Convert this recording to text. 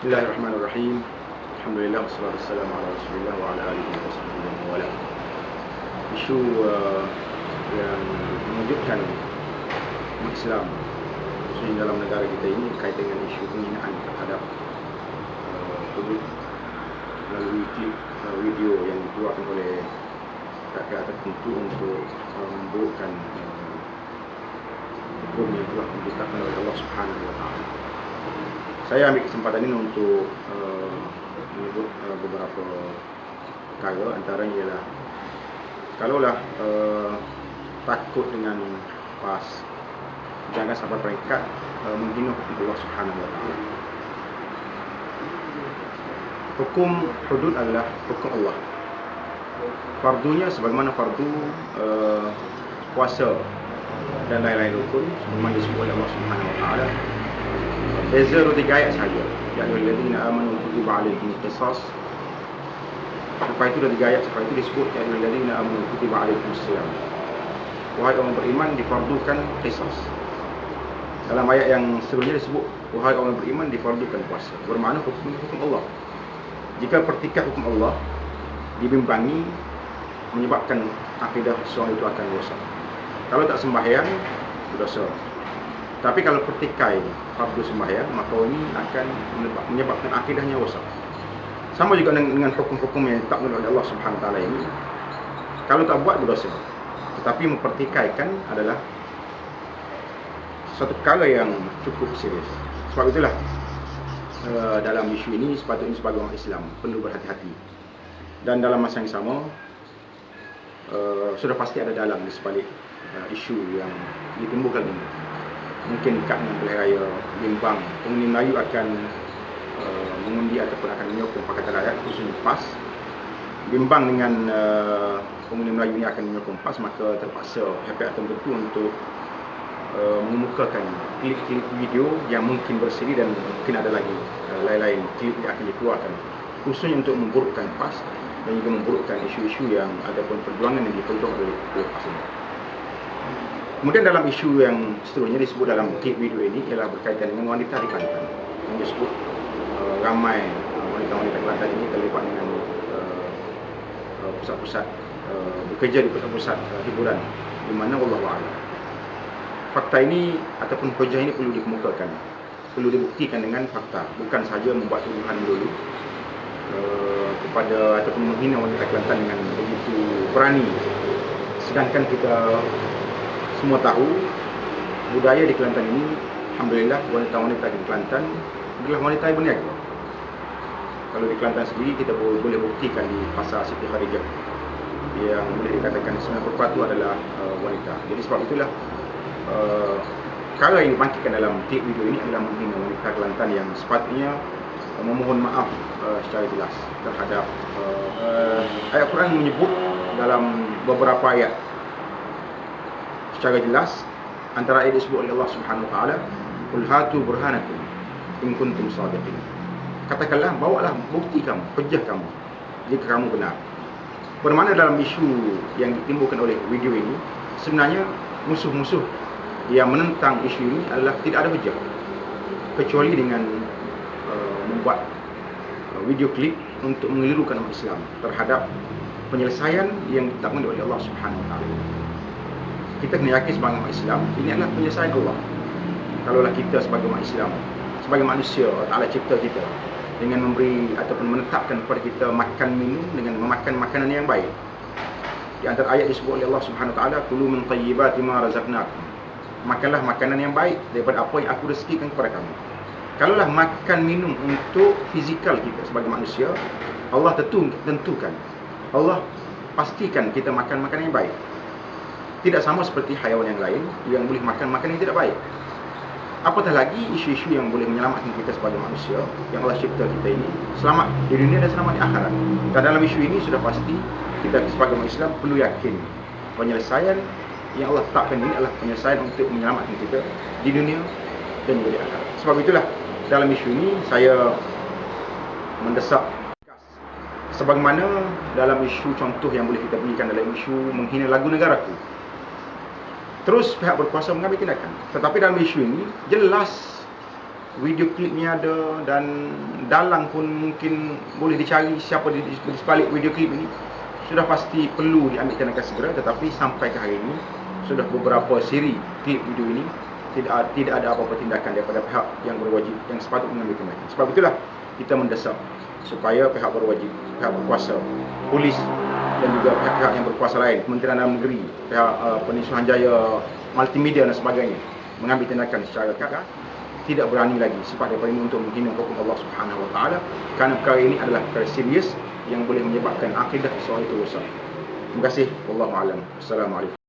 Bismillahirrahmanirrahim. Alhamdulillah wassalatu wassalamu ala Rasulillah wa ala alihi wa sahbihi wa wala. Isu uh, yang mengejutkan umat Islam khususnya dalam negara kita ini kaitan dengan isu penghinaan terhadap uh, hudud melalui klip uh, video yang dikeluarkan oleh pihak-pihak tertentu untuk uh, memburukkan uh, hukum yang telah ditetapkan oleh Allah Subhanahu wa taala. Saya ambil kesempatan ini untuk uh, menyebut uh, beberapa perkara antaranya ialah kalaulah uh, takut dengan pas jangan sampai peringkat uh, menghina hukum Allah Subhanahu wa. Hukum hudud adalah hukum Allah. Fardunya sebagaimana fardu uh, puasa dan lain-lain rukun sebagaimana disebut oleh Allah Subhanahu wa taala Beza tiga ayat sahaja Ya ayyuhalladzina amanu kutiba alaikum qisas Lepas itu dua tiga ayat Setelah itu disebut Ya ayyuhalladzina amanu kutiba alaikum siyam Wahai orang beriman difardukan qisas Dalam ayat yang sebelumnya disebut Wahai orang beriman difardukan puasa Bermakna hukum hukum Allah. Jika pertikap hukum Allah Dibimbangi Menyebabkan akidah seorang itu akan rosak Kalau tak sembahyang Berdosa tapi kalau pertikai fardu sembahyang, maka ini akan menyebabkan akidahnya rosak. Sama juga dengan hukum-hukum yang tak oleh Allah Taala ini. Kalau tak buat berdosa. Tetapi mempertikaikan adalah satu perkara yang cukup serius. Sebab itulah uh, dalam isu ini sepatutnya sebagai orang Islam perlu berhati-hati. Dan dalam masa yang sama uh, sudah pasti ada dalam di sebalik uh, isu yang ditimbulkan ini mungkin dekat dengan pilihan raya bimbang. Pengundi Melayu akan uh, mengundi ataupun akan menyokong Pakatan Rakyat khususnya PAS. Bimbang dengan uh, pengundi Melayu ini akan menyokong PAS maka terpaksa pihak-pihak tertentu untuk uh, mengemukakan klip-klip video yang mungkin bersiri dan mungkin ada lagi uh, lain-lain klip yang akan dikeluarkan. Khususnya untuk memburukkan PAS dan juga memburukkan isu-isu yang ataupun perjuangan yang diperjuangkan oleh, oleh PAS ini. Kemudian dalam isu yang seterusnya disebut dalam video ini ialah berkaitan dengan wanita di Kelantan. Yang disebut uh, ramai uh, wanita-wanita Kelantan ini terlibat dengan uh, uh, pusat-pusat uh, bekerja di pusat-pusat uh, hiburan di mana Allah Taala. Fakta ini ataupun hujah ini perlu dikemukakan, perlu dibuktikan dengan fakta, bukan saja membuat tuduhan dulu uh, kepada ataupun menghina wanita Kelantan dengan begitu berani. Sedangkan kita semua tahu budaya di Kelantan ini alhamdulillah wanita-wanita di Kelantan adalah wanita yang berniaga. Kalau di Kelantan sendiri kita boleh buktikan di pasar Siti Khadijah yang boleh dikatakan 90% adalah uh, wanita. Jadi sebab itulah uh, perkara yang dibangkitkan dalam klip video ini adalah menghina wanita Kelantan yang sepatutnya uh, memohon maaf uh, secara jelas terhadap uh, uh, ayat Quran menyebut dalam beberapa ayat secara jelas antara ayat disebut oleh Allah Subhanahu wa taala qul hatu burhanakum in kuntum shadiqin katakanlah bawalah bukti kamu hujah kamu jika kamu benar. Bermakna dalam isu yang ditimbulkan oleh video ini sebenarnya musuh-musuh yang menentang isu ini adalah tidak ada hujah. Kecuali dengan uh, membuat uh, video klip untuk mengelirukan umat Islam terhadap penyelesaian yang ditetapkan oleh Allah Subhanahu wa taala kita kena yakin sebagai umat Islam ini adalah penyelesaian Allah kalaulah kita sebagai umat Islam sebagai manusia Allah cipta kita dengan memberi ataupun menetapkan kepada kita makan minum dengan memakan makanan yang baik. Di antara ayat disebut oleh Allah Subhanahu Ta'ala kulu min tayyibati ma razaqnakum. Makanlah makanan yang baik daripada apa yang aku rezekikan kepada kamu. Kalaulah makan minum untuk fizikal kita sebagai manusia Allah tentu tentukan. Allah pastikan kita makan makanan yang baik tidak sama seperti haiwan yang lain yang boleh makan makanan yang tidak baik. Apatah lagi isu-isu yang boleh menyelamatkan kita sebagai manusia yang Allah cipta kita ini selamat di dunia dan selamat di akhirat. Dan dalam isu ini sudah pasti kita sebagai Islam perlu yakin penyelesaian yang Allah tetapkan ini adalah penyelesaian untuk menyelamatkan kita di dunia dan juga di akhirat. Sebab itulah dalam isu ini saya mendesak sebagaimana dalam isu contoh yang boleh kita berikan dalam isu menghina lagu negaraku terus pihak berkuasa mengambil tindakan. Tetapi dalam isu ini jelas video klip ni ada dan dalang pun mungkin boleh dicari siapa di, di, sebalik video klip ni sudah pasti perlu diambil tindakan segera tetapi sampai ke hari ini sudah beberapa siri klip video ini tidak tidak ada apa-apa tindakan daripada pihak yang berwajib yang sepatutnya mengambil tindakan. Sebab itulah kita mendesak supaya pihak berwajib, pihak berkuasa, polis dan juga pihak-pihak yang berkuasa lain, Kementerian Dalam Negeri, pihak uh, Penisuhan Jaya, multimedia dan sebagainya mengambil tindakan secara kakak tidak berani lagi sifat daripada ini untuk menghina hukum Allah Subhanahu Wa Taala kerana perkara ini adalah perkara serius yang boleh menyebabkan akidah seseorang itu rosak. Terima kasih. Wallahu a'lam. Assalamualaikum.